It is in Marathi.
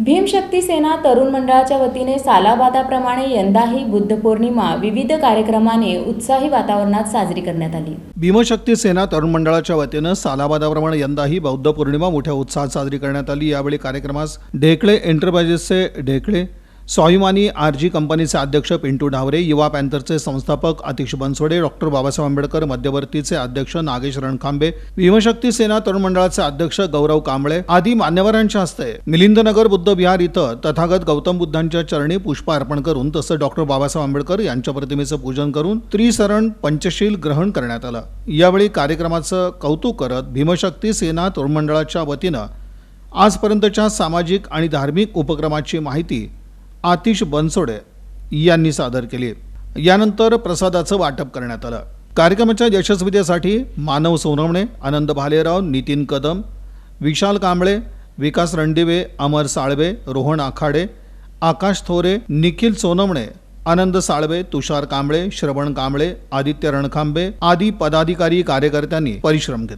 भीमशक्ती सेना तरुण मंडळाच्या वतीने सालाबादाप्रमाणे यंदाही बुद्ध पौर्णिमा विविध कार्यक्रमाने उत्साही वातावरणात साजरी करण्यात आली. भीमशक्ती सेना तरुण मंडळाच्या वतीनं सालाबादाप्रमाणे यंदाही बौद्ध पौर्णिमा मोठ्या उत्साहात साजरी करण्यात आली. यावेळी कार्यक्रमास ढेकळे एंटरप्राइजेसचे ढेकळे स्वाभिमानी आर जी कंपनीचे अध्यक्ष पिंटू ढावरे युवा पॅन्थरचे संस्थापक अतिश बनसोडे डॉक्टर बाबासाहेब आंबेडकर मध्यवर्तीचे अध्यक्ष नागेश रणखांबे भीमशक्ती सेना तरुण मंडळाचे अध्यक्ष गौरव कांबळे आदी मान्यवरांच्या हस्ते मिलिंदनगर बुद्ध विहार इथं तथागत गौतम बुद्धांच्या चरणी पुष्प अर्पण करून तसं डॉक्टर बाबासाहेब आंबेडकर यांच्या प्रतिमेचं पूजन करून त्रिसरण पंचशील ग्रहण करण्यात आलं. यावेळी कार्यक्रमाचं कौतुक करत भीमशक्ती सेना तरुण मंडळाच्या वतीनं आजपर्यंतच्या सामाजिक आणि धार्मिक उपक्रमाची माहिती आतिश बनसोडे यांनी सादर केली. यानंतर प्रसादाचं वाटप करण्यात आलं. कार्यक्रमाच्या यशस्वीतेसाठी मानव सोनवणे आनंद भालेराव नितीन कदम विशाल कांबळे विकास रणदिवे अमर साळवे रोहन आखाडे आकाश थोरे निखिल सोनवणे आनंद साळवे तुषार कांबळे श्रवण कांबळे आदित्य रणखांबे आदी पदाधिकारी कार्यकर्त्यांनी परिश्रम घेतले.